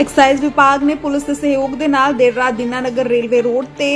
Exercise ਵਿਭਾਗ ਨੇ police ਦੇ ਸਹਿਯੋਗ ਦੇ ਨਾਲ ਦੇਰ ਰਾਤ ਦੀਨਾਨਗਰ ਰੇਲਵੇ ਰੋਡ ਤੇ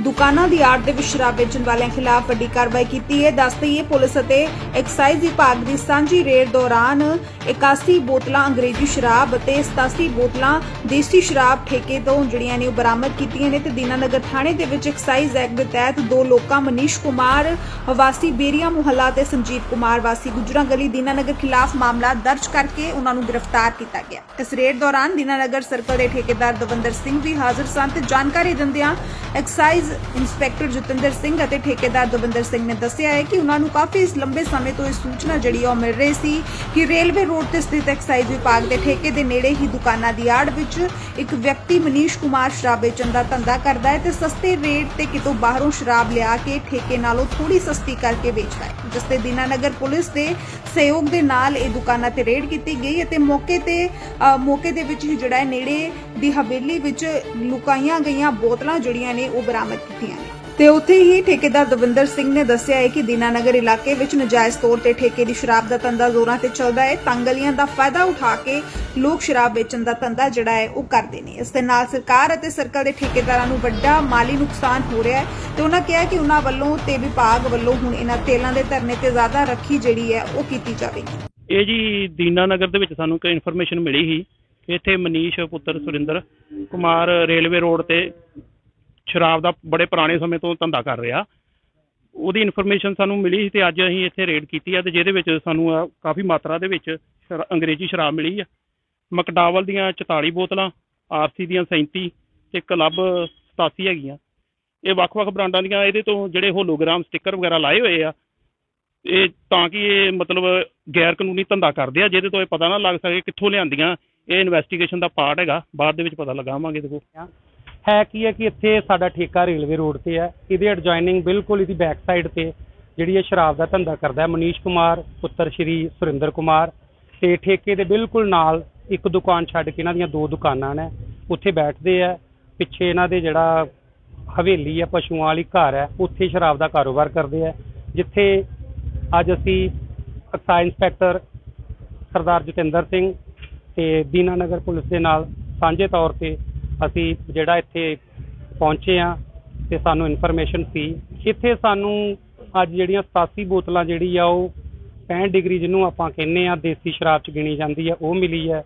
ਦੁਕਾਨਾਂ ਦੀ ਆੜ ਦੇ ਵਿੱਚ ਸ਼ਰਾਬ ਵੇਚਣ ਵਾਲਿਆਂ ਖਿਲਾਫ ਵੱਡੀ ਕਾਰਵਾਈ ਕੀਤੀ ਹੈ। ਦੱਸ ਦਈਏ, ਪੁਲਿਸ ਅਤੇ ਐਕਸਾਈਜ਼ ਵਿਭਾਗ ਦੀ ਸਾਂਝੀ ਰੇਡ ਦੌਰਾਨ 81 ਬੋਤਲਾਂ ਅੰਗਰੇਜ਼ੀ ਸ਼ਰਾਬ ਅਤੇ 87 ਬੋਤਲਾਂ ਦੇਸੀ ਸ਼ਰਾਬ ਠੇਕੇ ਤੋਂ ਜਿਹੜੀਆਂ ਨੇ ਉਹ ਬਰਾਮਦ ਕੀਤੀਆਂ ਨੇ ਤੇ ਦੀਨਾਨਗਰ ਥਾਣੇ ਦੇ ਵਿੱਚ ਐਕਸਾਈਜ਼ ਐਕਟ ਦੇ ਤਹਿਤ ਦੋ ਲੋਕਾਂ, ਮਨੀਸ਼ ਕੁਮਾਰ, ਵਾਸੀ ਬੇਰੀਆ ਮੁਹੱਲਾ ਤੇ ਸੰਜੀਵ ਕੁਮਾਰ, ਵਾਸੀ ਗੁਜਰਾ ਗਲੀ ਦੀਨਾਨਗਰ ਖਿਲਾਫ ਮਾਮਲਾ ਦਰਜ ਕਰਕੇ ਉਹਨਾਂ ਨੂੰ ਗ੍ਰਿਫਤਾਰ ਕੀਤਾ ਗਿਆ। ਇਸ ਰੇਡ ਦੌਰਾਨ ਦੀਨਾਨਗਰ ਸਰਕਲ ਦੇ ਠੇਕੇਦਾਰ ਦਵਿੰਦਰ ਸਿੰਘ ਵੀ ਹਾਜ਼ਰ ਸਨ ਤੇ ਜਾਣਕਾਰੀ ਦਿੰਦਿਆਂ ਐਕਸਾਈਜ਼ ਇੰਸਪੈਕਟਰ ਜਤਿੰਦਰ ਸਿੰਘ ਅਤੇ ਠੇਕੇਦਾਰ ਦਵਿੰਦਰ ਸਿੰਘ ਨੇ ਦੱਸਿਆ ਹੈ ਕਿ ਉਹਨਾਂ ਨੂੰ ਕਾਫੀ ਇਸ ਲੰਬੇ ਸਮੇਂ ਤੋਂ ਇਹ ਸੂਚਨਾ ਜਿਹੜੀ ਉਹ ਮਿਲ ਰਹੀ ਸੀ ਕਿ ਰੇਲਵੇ ਰੋਡ ਤੇ ਸਥਿਤ ਐਕਸਾਈਜ਼ ਵਿਭਾਗ ਦੇ ਠੇਕੇ ਦੇ ਨੇੜੇ ਹੀ ਦੁਕਾਨਾਂ ਦੀ ਆੜ ਵਿੱਚ ਇੱਕ ਵਿਅਕਤੀ ਮਨੀਸ਼ ਕੁਮਾਰ ਸ਼ਰਾਬ ਵੇਚਣ ਦਾ ਧੰਦਾ ਕਰਦਾ ਹੈ ਤੇ ਸਸਤੇ ਰੇਟ ਤੇ ਕਿਤੋਂ ਬਾਹਰੋਂ ਸ਼ਰਾਬ ਲਿਆ ਕੇ ਠੇਕੇ ਨਾਲੋਂ ਥੋੜੀ ਸਸਤੀ ਕਰਕੇ ਵੇਚਦਾ ਹੈ। ਜਿਸ ਤੇ ਦੀਨਾਨਗਰ ਪੁਲਿਸ ਦੇ ਸਹਿਯੋਗ ਦੇ ਨਾਲ ਇਹ ਦੁਕਾਨਾਂ ਤੇ ਰੇਡ ਕੀਤੀ ਗਈ ਅਤੇ ਮੌਕੇ ਤੇ ਮੌਕੇ ਦੇ ਵਿੱਚ ਹੀ ਜਿਹੜਾ ਹੈ ਨੇੜੇ ਦੀ ਹਵੇਲੀ ਵਿੱਚ ਲੁਕਾਈਆਂ ਗਈਆਂ ਬੋਤਲਾਂ ਜਿਹੜੀਆਂ ਨੇ ਉਹ ਬਰਾਮਦ ਕੀਤੀਆਂ ਨੇ। ਤੇ ਉੱਥੇ ਹੀ ਠੇਕੇਦਾਰ ਦਵਿੰਦਰ ਸਿੰਘ ਨੇ ਦੱਸਿਆ ਹੈ ਕਿ ਦੀਨਾਨਗਰ ਇਲਾਕੇ ਵਿੱਚ ਨਜਾਇਜ਼ ਤੌਰ ਤੇ ਠੇਕੇ ਦੀ ਸ਼ਰਾਬ ਦਾ ਧੰਦਾ ਜ਼ੋਰਾਂ ਤੇ ਚੱਲਦਾ ਹੈ। ਤੰਗਲੀਆਂ ਦਾ ਫਾਇਦਾ ਉਠਾ ਕੇ ਲੋਕ ਸ਼ਰਾਬ ਵੇਚਣ ਦਾ ਧੰਦਾ ਜਿਹੜਾ ਹੈ ਉਹ ਕਰਦੇ ਨੇ। ਇਸ ਦੇ ਨਾਲ ਸਰਕਾਰ ਅਤੇ ਸਰਕਲ ਦੇ ਠੇਕੇਦਾਰਾਂ ਨੂੰ ਵੱਡਾ ਮਾਲੀ ਨੁਕਸਾਨ ਹੋ ਰਿਹਾ ਹੈ ਤੇ ਉਹਨਾਂ ਕਿਹਾ ਕਿ ਉਹਨਾਂ ਵੱਲੋਂ ਤੇ ਵਿਭਾਗ ਵੱਲੋਂ ਹੁਣ ਇਹਨਾਂ ਤੇਲਾਂ ਦੇ ਧਰਨੇ ਤੇ ਜ਼ਿਆਦਾ ਰੱਖੀ ਜਿਹੜੀ ਹੈ ਉਹ ਕੀਤੀ ਜਾਵੇਗੀ। ਇਹ ਜੀ ਦੀਨਾਨਗਰ ਦੇ ਵਿੱਚ ਸਾਨੂੰ ਕੋਈ ਇਨਫੋਰਮੇਸ਼ਨ ਮਿਲੀ ਸੀ ਇੱਥੇ ਮਨੀਸ਼ ਪੁੱਤਰ ਸੁਰਿੰਦਰ ਕੁਮਾਰ ਰੇਲਵੇ ਰੋਡ ਤੇ ਸ਼ਰਾਬ ਦਾ ਬੜੇ ਪੁਰਾਣੇ ਸਮੇਂ ਤੋਂ ਧੰਦਾ ਕਰ ਰਿਹਾ। ਉਹਦੀ ਇਨਫੋਰਮੇਸ਼ਨ ਸਾਨੂੰ ਮਿਲੀ ਸੀ ਤੇ ਅੱਜ ਅਸੀਂ ਇੱਥੇ ਰੇਡ ਕੀਤੀ ਆ ਤੇ ਜਿਹਦੇ ਵਿੱਚ ਸਾਨੂੰ ਆ ਕਾਫੀ ਮਾਤਰਾ ਦੇ ਵਿੱਚ ਸ਼ਰਾ- ਅੰਗਰੇਜ਼ੀ ਸ਼ਰਾਬ ਮਿਲੀ ਆ। ਮਕਡਾਵਲ ਦੀਆਂ 44 ਬੋਤਲਾਂ, ਆਰਸੀ ਦੀਆਂ 37 ਤੇ ਕਲੱਬ 87 ਹੈਗੀਆਂ। ਇਹ ਵੱਖ-ਵੱਖ ਬ੍ਰਾਂਡਾਂ ਦੀਆਂ, ਇਹਦੇ ਤੋਂ ਜਿਹੜੇ ਹੋਲੋਗ੍ਰਾਮ ਸਟicker ਵਗੈਰਾ ਲਾਏ ਹੋਏ ਆ ਇਹ ਤਾਂ ਕਿ ਇਹ ਮਤਲਬ ਗੈਰ ਕਾਨੂੰਨੀ ਧੰਦਾ ਕਰਦੇ ਆ, ਜਿਹਦੇ ਤੋਂ ਇਹ ਪਤਾ ਨਾ ਲੱਗ ਸਕੇ ਕਿੱਥੋਂ ਲਿਆਂਦੀਆਂ ਇਹ ਇਨਵੈਸਟੀਗੇਸ਼ਨ ਦਾ ਪਾਰਟ ਹੈਗਾ, ਬਾਅਦ ਦੇ ਵਿੱਚ ਪਤਾ ਲਗਾਵਾਂਗੇ ਦੇਖੋ। ਹੈ ਕੀ ਹੈ ਕਿ ਇੱਥੇ ਸਾਡਾ ਠੇਕਾ ਰੇਲਵੇ ਰੋਡ ਤੇ ਹੈ, ਇਹਦੇ ਐਡਜੋਇਨਿੰਗ ਬਿਲਕੁਲ ਇਹਦੀ ਬੈਕ ਸਾਈਡ ਤੇ ਜਿਹੜੀ ਇਹ ਸ਼ਰਾਬ ਦਾ ਧੰਦਾ ਕਰਦਾ ਹੈ, ਮਨੀਸ਼ ਕੁਮਾਰ, ਪੁੱਤਰ ਸ਼੍ਰੀ ਸੁਰਿੰਦਰ ਕੁਮਾਰ ਤੇ ਠੇਕੇ ਦੇ ਬਿਲਕੁਲ ਨਾਲ ਇੱਕ ਦੁਕਾਨ ਛੱਡ ਕੇ ਇਹਨਾਂ ਦੀਆਂ ਦੋ ਦੁਕਾਨਾਂ ਨੇ, ਉੱਥੇ ਬੈਠਦੇ ਆ, ਪਿੱਛੇ ਇਹਨਾਂ ਦੇ ਜਿਹੜਾ ਹਵੇਲੀ ਹੈ ਪਸ਼ੂਆਂ ਵਾਲੀ ਘਰ ਹੈ, ਉੱਥੇ ਸ਼ਰਾਬ ਦਾ ਕਾਰੋਬਾਰ ਕਰਦੇ ਆ, ਜਿੱਥੇ ਅੱਜ ਅਸੀਂ ਐਕਸਾਈਜ਼ ਇੰਸਪੈਕਟਰ ਸਰਦਾਰ ਜਤਿੰਦਰ ਸਿੰਘ ਤੇ ਦੀਨਾਨਗਰ ਪੁਲਿਸ ਦੇ ਨਾਲ ਸਾਂਝੇ ਤੌਰ ਤੇ ਅਸੀਂ ਜਿਹੜਾ ਇੱਥੇ ਪਹੁੰਚੇ ਆ ਤੇ ਸਾਨੂੰ ਇਨਫੋਰਮੇਸ਼ਨ ਸੀ। ਇੱਥੇ ਸਾਨੂੰ ਅੱਜ ਜਿਹੜੀਆਂ 87 ਬੋਤਲਾਂ ਜਿਹੜੀ ਆ ਉਹ 65 ਡਿਗਰੀ ਜਿਹਨੂੰ ਆਪਾਂ ਕਹਿੰਦੇ ਆ ਦੇਸੀ ਸ਼ਰਾਬ ਚ ਗਿਣੀ ਜਾਂਦੀ ਆ, ਉਹ ਮਿਲੀ ਹੈ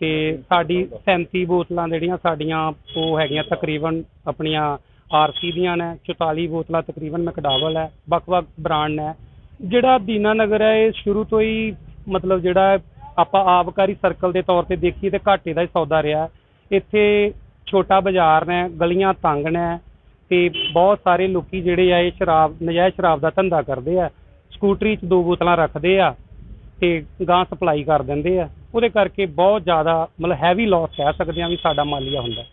ਤੇ ਸਾਡੀ 37 ਬੋਤਲਾਂ ਜਿਹੜੀਆਂ ਸਾਡੀਆਂ ਉਹ ਹੈਗੀਆਂ ਤਕਰੀਬਨ ਆਪਣੀਆਂ ਆਰਸੀ ਦੀਆਂ ਨੇ 44 ਬੋਤਲਾਂ ਤਕਰੀਬਨ ਮੈਕਡਾਵਲ ਹੈ, ਵੱਖ-ਵੱਖ ਬ੍ਰਾਂਡ ਨੇ। ਜਿਹੜਾ ਦੀਨਾ ਨਗਰ ਹੈ, ਇਹ ਸ਼ੁਰੂ ਤੋਂ ਹੀ ਮਤਲਬ ਜਿਹੜਾ ਆਪਾਂ ਆਬਕਾਰੀ ਸਰਕਲ ਦੇ ਤੌਰ ਤੇ ਦੇਖੀਏ ਤੇ ਘਾਟੇ ਦਾ ਹੀ ਸੌਦਾ ਰਿਹਾ। ਇੱਥੇ ਛੋਟਾ ਬਾਜ਼ਾਰ ਨੇ, ਗਲੀਆਂ ਤੰਗ ਨੇ ਤੇ ਬਹੁਤ ਸਾਰੇ ਲੋਕੀ ਜਿਹੜੇ ਆ, ਇਹ ਸ਼ਰਾਬ, ਨਜਾਇਜ਼ ਸ਼ਰਾਬ ਦਾ ਧੰਦਾ ਕਰਦੇ ਆ। ਸਕੂਟਰੀ 'ਚ ਦੋ ਬੋਤਲਾਂ ਰੱਖਦੇ ਆ ਤੇ ਗਾਂ ਸਪਲਾਈ ਕਰ ਦਿੰਦੇ ਆ। ਉਹਦੇ ਕਰਕੇ ਬਹੁਤ ਜ਼ਿਆਦਾ ਮਤਲਬ ਹੈਵੀ ਲਾਸ ਕਹਿ ਸਕਦੇ ਆ ਵੀ ਸਾਡਾ ਮਾਲੀਆ ਹੁੰਦਾ।